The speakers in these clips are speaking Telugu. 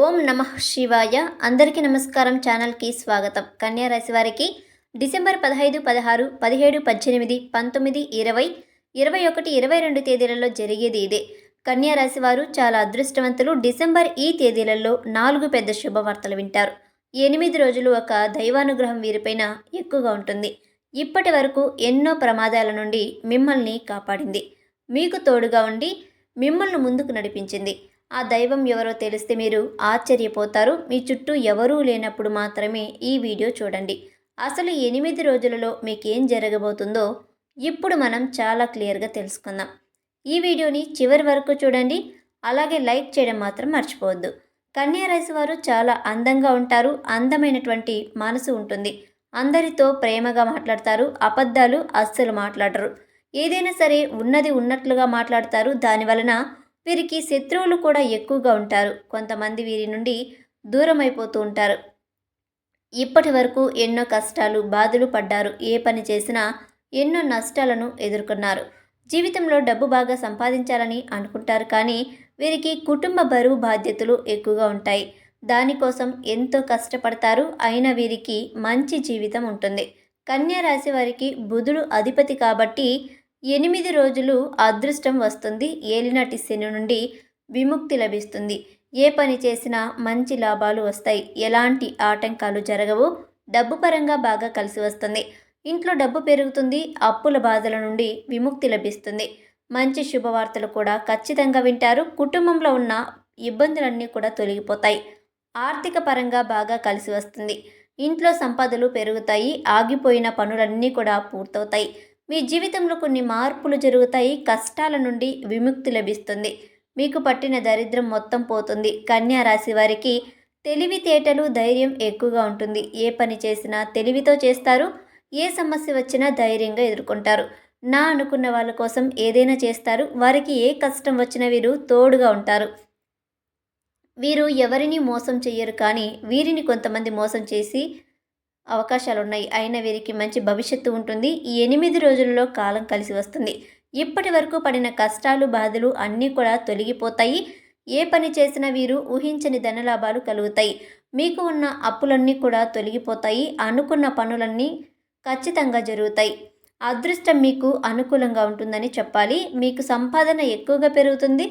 ఓం నమ శివాయ. అందరికీ నమస్కారం. ఛానల్కి స్వాగతం. కన్యా రాశి వారికి డిసెంబర్ పదహైదు పదహారు పదిహేడు పద్దెనిమిది పంతొమ్మిది ఇరవై ఇరవై ఒకటి ఇరవై రెండు తేదీలలో జరిగేది ఇదే. కన్యా రాశి వారు చాలా అదృష్టవంతులు. డిసెంబర్ ఈ తేదీలలో నాలుగు పెద్ద శుభవార్తలు వింటారు. ఎనిమిది రోజులు ఒక దైవానుగ్రహం వీరిపైన ఎక్కువగా ఉంటుంది. ఇప్పటి వరకు ఎన్నో ప్రమాదాల నుండి మిమ్మల్ని కాపాడింది. మీకు తోడుగా ఉండి మిమ్మల్ని ముందుకు నడిపించింది. ఆ దైవం ఎవరో తెలిస్తే మీరు ఆశ్చర్యపోతారు. మీ చుట్టూ ఎవరూ లేనప్పుడు మాత్రమే ఈ వీడియో చూడండి. అసలు ఎనిమిది రోజులలో మీకేం జరగబోతుందో ఇప్పుడు మనం చాలా క్లియర్గా తెలుసుకుందాం. ఈ వీడియోని చివరి వరకు చూడండి. అలాగే లైక్ చేయడం మాత్రం మర్చిపోవద్దు. కన్యా రాశి వారు చాలా అందంగా ఉంటారు. అందమైనటువంటి మనసు ఉంటుంది. అందరితో ప్రేమగా మాట్లాడతారు. అబద్ధాలు అస్సలు మాట్లాడరు. ఏదైనా సరే ఉన్నది ఉన్నట్లుగా మాట్లాడతారు. దాని వలన వీరికి శత్రువులు కూడా ఎక్కువగా ఉంటారు. కొంతమంది వీరి నుండి దూరం అయిపోతూ ఉంటారు. ఇప్పటి వరకు ఎన్నో కష్టాలు బాధలు పడ్డారు. ఏ పని చేసినా ఎన్నో నష్టాలను ఎదుర్కొన్నారు. జీవితంలో డబ్బు బాగా సంపాదించాలని అనుకుంటారు కానీ వీరికి కుటుంబ బరువు బాధ్యతలు ఎక్కువగా ఉంటాయి. దానికోసం ఎంతో కష్టపడతారు. అయినా వీరికి మంచి జీవితం ఉంటుంది. కన్యా రాశి వారికి బుధుడు అధిపతి కాబట్టి ఎనిమిది రోజులు అదృష్టం వస్తుంది. ఏలినాటి శని నుండి విముక్తి లభిస్తుంది. ఏ పని చేసినా మంచి లాభాలు వస్తాయి. ఎలాంటి ఆటంకాలు జరగవు. డబ్బు పరంగా బాగా కలిసి వస్తుంది. ఇంట్లో డబ్బు పెరుగుతుంది. అప్పుల బాధల నుండి విముక్తి లభిస్తుంది. మంచి శుభవార్తలు కూడా ఖచ్చితంగా వింటారు. కుటుంబంలో ఉన్న ఇబ్బందులన్నీ కూడా తొలగిపోతాయి. ఆర్థిక పరంగా బాగా కలిసి వస్తుంది. ఇంట్లో సంపదలు పెరుగుతాయి. ఆగిపోయిన పనులన్నీ కూడా పూర్తవుతాయి. మీ జీవితంలో కొన్ని మార్పులు జరుగుతాయి కష్టాల నుండి విముక్తి లభిస్తుంది. మీకు పట్టిన దరిద్రం మొత్తం పోతుంది. కన్యా రాశి వారికి తెలివితేటలు ధైర్యం ఎక్కువగా ఉంటుంది. ఏ పని చేసినా తెలివితో చేస్తారు. ఏ సమస్య వచ్చినా ధైర్యంగా ఎదుర్కొంటారు. నా అనుకున్న వాళ్ళ కోసం ఏదైనా చేస్తారు. వారికి ఏ కష్టం వచ్చినా వీరు తోడుగా ఉంటారు. వీరు ఎవరిని మోసం చెయ్యరు కానీ వీరిని కొంతమంది మోసం చేసి అవకాశాలు ఉన్నాయి అయిన వీరికి మంచి భవిష్యత్తు ఉంటుంది. ఈ ఎనిమిది రోజులలో కాలం కలిసి వస్తుంది. ఇప్పటి వరకు పడిన కష్టాలు బాధలు అన్నీ కూడా తొలగిపోతాయి. ఏ పని చేసినా వీరు ఊహించని ధనలాభాలు కలుగుతాయి. మీకు ఉన్న అప్పులన్నీ కూడా తొలగిపోతాయి. అనుకున్న పనులన్నీ ఖచ్చితంగా జరుగుతాయి. అదృష్టం మీకు అనుకూలంగా ఉంటుందని చెప్పాలి. మీకు సంపాదన ఎక్కువగా పెరుగుతుంది.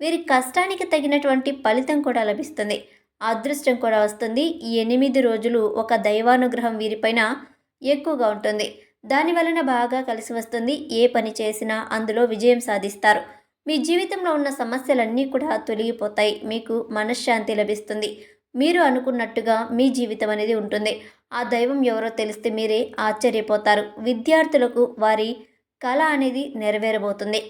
వీరి కష్టానికి తగినటువంటి ఫలితం కూడా లభిస్తుంది. అదృష్టం కూడా వస్తుంది. ఈ ఎనిమిది రోజులు ఒక దైవానుగ్రహం వీరిపైన ఎక్కువగా ఉంటుంది. దాని వలన బాగా కలిసి వస్తుంది. ఏ పని చేసినా అందులో విజయం సాధిస్తారు. మీ జీవితంలో ఉన్న సమస్యలన్నీ కూడా తొలగిపోతాయి. మీకు మనశ్శాంతి లభిస్తుంది. మీరు అనుకున్నట్టుగా మీ జీవితం అనేది ఉంటుంది. ఆ దైవం ఎవరో తెలిస్తే మీరే ఆశ్చర్యపోతారు. విద్యార్థులకు వారి కళ అనేది నెరవేరబోతుంది.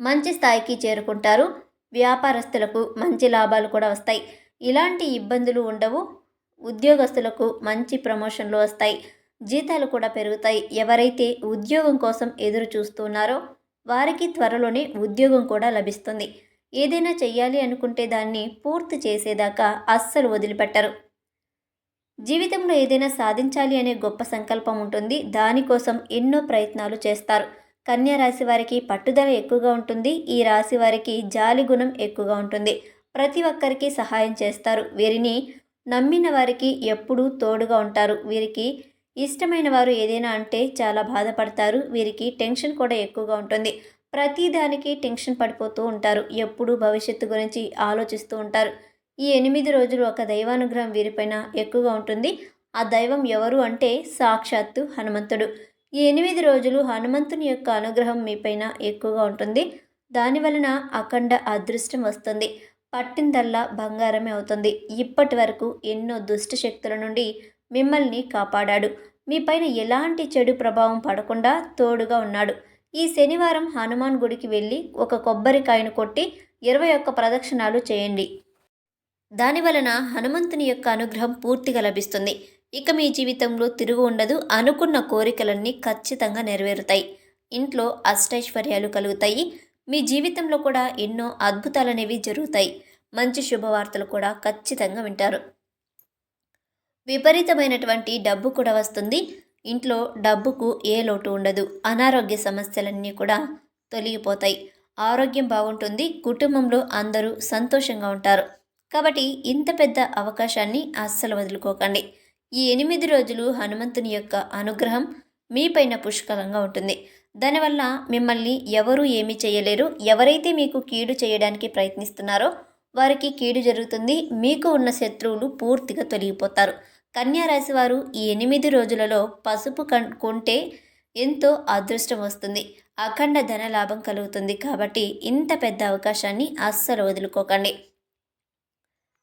మంచి స్థాయికి చేరుకుంటారు. వ్యాపారస్తులకు మంచి లాభాలు కూడా వస్తాయి. ఇలాంటి ఇబ్బందులు ఉండవు. ఉద్యోగస్తులకు మంచి ప్రమోషన్లు వస్తాయి. జీతాలు కూడా పెరుగుతాయి. ఎవరైతే ఉద్యోగం కోసం ఎదురు చూస్తున్నారో వారికి త్వరలోనే ఉద్యోగం కూడా లభిస్తుంది. ఏదైనా చెయ్యాలి అనుకుంటే దాన్ని పూర్తి చేసేదాకా అస్సలు వదిలిపెట్టరు. జీవితంలో ఏదైనా సాధించాలి అనే గొప్ప సంకల్పం ఉంటుంది. దానికోసం ఎన్నో ప్రయత్నాలు చేస్తారు. కన్యా రాశి వారికి పట్టుదల ఎక్కువగా ఉంటుంది. ఈ రాశి వారికి జాలి గుణం ఎక్కువగా ఉంటుంది. ప్రతి ఒక్కరికి సహాయం చేస్తారు. వీరిని నమ్మిన వారికి ఎప్పుడూ తోడుగా ఉంటారు. వీరికి ఇష్టమైన వారు ఏదైనా అంటే చాలా బాధపడతారు. వీరికి టెన్షన్ కూడా ఎక్కువగా ఉంటుంది. ప్రతి దానికి టెన్షన్ పడిపోతూ ఉంటారు. ఎప్పుడూ భవిష్యత్తు గురించి ఆలోచిస్తూ ఉంటారు. ఈ ఎనిమిది రోజులు ఒక దైవానుగ్రహం వీరిపైన ఎక్కువగా ఉంటుంది. ఆ దైవం ఎవరు అంటే సాక్షాత్తు హనుమంతుడు. ఈ ఎనిమిది రోజులు హనుమంతుని యొక్క అనుగ్రహం మీపైన ఎక్కువగా ఉంటుంది. దాని వలన అఖండ అదృష్టం వస్తుంది. పట్టిందల్లా బంగారమే అవుతుంది. ఇప్పటి వరకు ఎన్నో దుష్ట శక్తుల నుండి మిమ్మల్ని కాపాడాడు. మీపైన ఎలాంటి చెడు ప్రభావం పడకుండా తోడుగా ఉన్నాడు. ఈ శనివారం హనుమాన్ గుడికి వెళ్ళి ఒక కొబ్బరికాయను కొట్టి ఇరవై ఒక్క ప్రదక్షిణాలు చేయండి. దాని వలన హనుమంతుని యొక్క అనుగ్రహం పూర్తిగా లభిస్తుంది. ఇక మీ జీవితంలో తిరుగు ఉండదు. అనుకున్న కోరికలన్నీ ఖచ్చితంగా నెరవేరుతాయి. ఇంట్లో అష్టైశ్వర్యాలు కలుగుతాయి. మీ జీవితంలో కూడా ఎన్నో అద్భుతాలు అనేవి జరుగుతాయి. మంచి శుభవార్తలు కూడా ఖచ్చితంగా వింటారు. విపరీతమైనటువంటి డబ్బు కూడా వస్తుంది. ఇంట్లో డబ్బుకు ఏ లోటు ఉండదు. అనారోగ్య సమస్యలన్నీ కూడా తొలగిపోతాయి. ఆరోగ్యం బాగుంటుంది. కుటుంబంలో అందరూ సంతోషంగా ఉంటారు. కాబట్టి ఇంత పెద్ద అవకాశాన్ని అస్సలు వదులుకోకండి. ఈ ఎనిమిది రోజులు హనుమంతుని యొక్క అనుగ్రహం మీపైన పుష్కలంగా ఉంటుంది. దానివల్ల మిమ్మల్ని ఎవరు ఏమీ చేయలేరు. ఎవరైతే మీకు కీడు చేయడానికి ప్రయత్నిస్తున్నారో వారికి కీడు జరుగుతుంది. మీకు ఉన్న శత్రువులు పూర్తిగా తొలగిపోతారు. కన్యారాశి వారు ఈ ఎనిమిది రోజులలో పసుపు కన్ కొంటే ఎంతో అదృష్టం వస్తుంది. అఖండ ధన లాభం కలుగుతుంది కాబట్టి ఇంత పెద్ద అవకాశాన్ని అస్సలు వదులుకోకండి.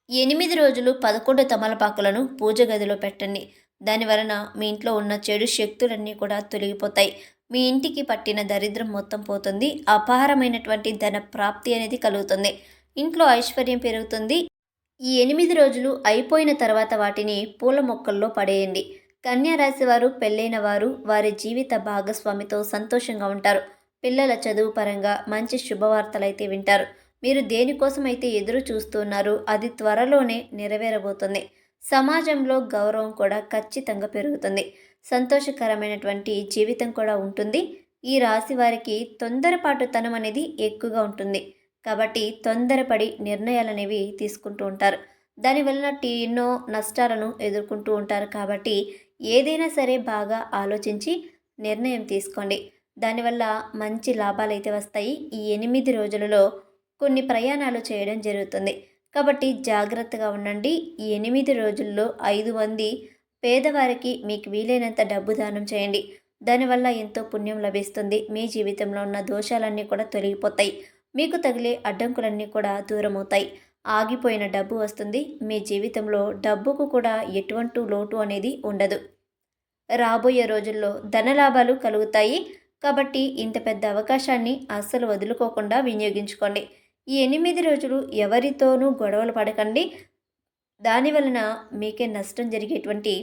ఎనిమిది రోజులు పదకొండు తమలపాకులను పూజ గదిలో పెట్టండి. దాని వలన మీ ఇంట్లో ఉన్న చెడు శక్తులన్నీ కూడా తొలగిపోతాయి. మీ ఇంటికి పట్టిన దరిద్రం మొత్తం పోతుంది. అపారమైనటువంటి ధన ప్రాప్తి అనేది కలుగుతుంది. ఇంట్లో ఐశ్వర్యం పెరుగుతుంది. ఈ ఎనిమిది రోజులు అయిపోయిన తర్వాత వాటిని పూల మొక్కల్లో పడేయండి. కన్యా రాశి వారు పెళ్ళైన వారు వారి జీవిత భాగస్వామితో సంతోషంగా ఉంటారు. పిల్లల చదువు పరంగా మంచి శుభవార్తలైతే వింటారు. మీరు దేనికోసమైతే ఎదురు చూస్తున్నారు అది త్వరలోనే నెరవేరబోతుంది. సమాజంలో గౌరవం కూడా ఖచ్చితంగా పెరుగుతుంది. సంతోషకరమైనటువంటి జీవితం కూడా ఉంటుంది. ఈ రాశి వారికి తొందరపాటుతనం అనేది ఎక్కువగా ఉంటుంది. కాబట్టి తొందరపడి నిర్ణయాలు అనేవి తీసుకుంటూ ఉంటారు. దానివలన టీ ఎన్నో నష్టాలను ఎదుర్కొంటూ ఉంటారు కాబట్టి ఏదైనా సరే బాగా ఆలోచించి నిర్ణయం తీసుకోండి. దానివల్ల మంచి లాభాలు అయితే వస్తాయి. ఈ ఎనిమిది రోజులలో కొన్ని ప్రయాణాలు చేయడం జరుగుతుంది. కాబట్టి జాగ్రత్తగా ఉండండి. ఎనిమిది రోజుల్లో ఐదు మంది పేదవారికి మీకు వీలైనంత డబ్బు దానం చేయండి. దానివల్ల ఎంతో పుణ్యం లభిస్తుంది. మీ జీవితంలో ఉన్న దోషాలన్నీ కూడా తొలగిపోతాయి. మీకు తగిలే అడ్డంకులన్నీ కూడా దూరమవుతాయి. ఆగిపోయిన డబ్బు వస్తుంది. మీ జీవితంలో డబ్బుకు కూడా ఎటువంటి లోటు అనేది ఉండదు. రాబోయే రోజుల్లో ధనలాభాలు కలుగుతాయి. కాబట్టి ఇంత పెద్ద అవకాశాన్ని అస్సలు వదులుకోకుండా వినియోగించుకోండి. ఈ ఎనిమిది రోజులు ఎవరితోనూ గొడవలు పడకండి. దాని వలన మీకే నష్టం జరిగేటువంటి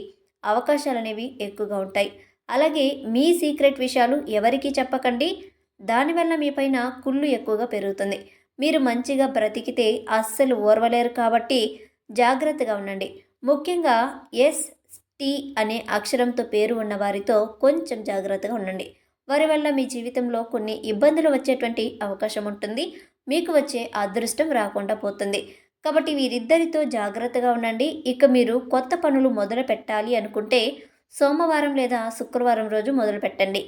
అవకాశాలు అనేవి ఎక్కువగా ఉంటాయి. అలాగే మీ సీక్రెట్ విషయాలు ఎవరికీ చెప్పకండి. దానివల్ల మీ పైన కుళ్ళు ఎక్కువగా పెరుగుతుంది. మీరు మంచిగా బ్రతికితే అస్సలు ఓర్వలేరు కాబట్టి జాగ్రత్తగా ఉండండి. ముఖ్యంగా ఎస్ టీ అనే అక్షరంతో పేరు ఉన్న వారితో కొంచెం జాగ్రత్తగా ఉండండి. వారి వల్ల మీ జీవితంలో కొన్ని ఇబ్బందులు వచ్చేటువంటి అవకాశం ఉంటుంది. మీకు వచ్చే అదృష్టం రాకుండా పోతుంది. కాబట్టి వీరిద్దరితో జాగ్రత్తగా ఉండండి. ఇక మీరు కొత్త పనులు మొదలు పెట్టాలి అనుకుంటే సోమవారం లేదా శుక్రవారం రోజు మొదలు పెట్టండి.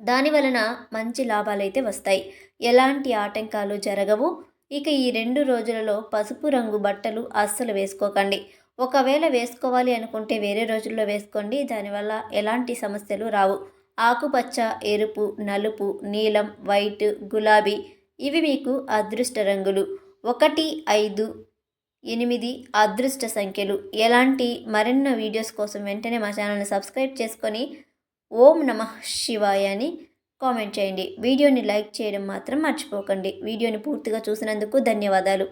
దాని వలన మంచి లాభాలైతే వస్తాయి. ఎలాంటి ఆటంకాలు జరగవు. ఇక ఈ రెండు రోజులలో పసుపు రంగు బట్టలు అస్సలు వేసుకోకండి. ఒకవేళ వేసుకోవాలి అనుకుంటే వేరే రోజుల్లో వేసుకోండి. దానివల్ల ఎలాంటి సమస్యలు రావు. ఆకుపచ్చ ఎరుపు నలుపు నీలం వైట్ గులాబీ ఇవి మీకు అదృష్ట రంగులు. ఒకటి ఐదు ఎనిమిది అదృష్ట సంఖ్యలు. ఎలాంటి మరెన్నో వీడియోస్ కోసం వెంటనే మా ఛానల్ని సబ్స్క్రైబ్ చేసుకొని ఓం నమ శివాయ అని కామెంట్ చేయండి. వీడియోని లైక్ చేయడం మాత్రం మర్చిపోకండి. వీడియోని పూర్తిగా చూసినందుకు ధన్యవాదాలు.